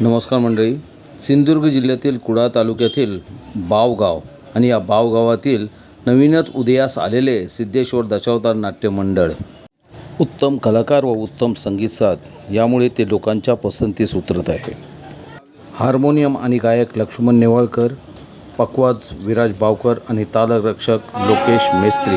नमस्कार मंडळी. सिंधुदुर्ग जिल्ह्यातील कुडाळ तालुक्यातील बावगाव आणि या बावगावातील नवीनच उदयास आलेले सिद्धेश्वर दशावतार नाट्य मंडळ उत्तम कलाकार व उत्तम संगीत साथ यामुळे ते लोकांच्या पसंतीस उतरत आहे. हार्मोनियम आणि गायक लक्ष्मण नेवाळकर पकवाज विराज बावकर आणि तालरक्षक लोकेश मेस्त्री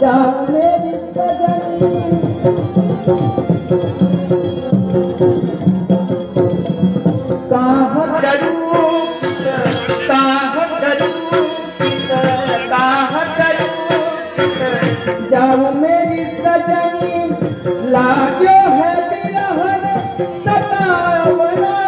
जाने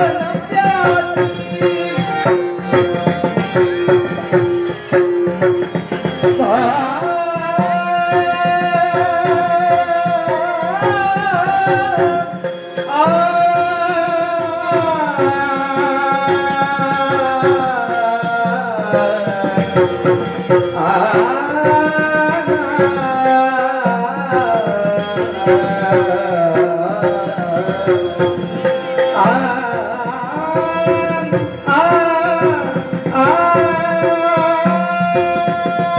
दर्शन प्यासी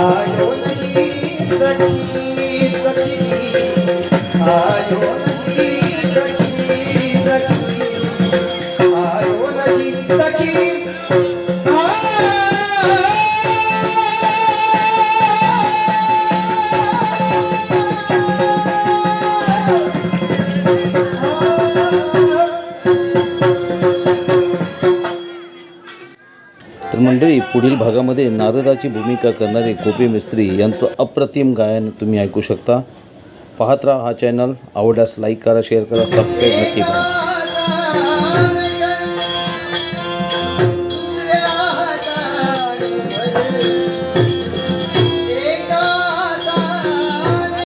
आयो नहीं सखी सखी आयो मंडळी पुढील भागामध्ये नारदाची भूमिका करणारे गोपी मिस्त्री यांचं अप्रतिम गायन तुम्ही ऐकू शकता. पाहत राहा हा चॅनल आवडल्यास लाईक करा शेअर करा सबस्क्राईब नक्की करा.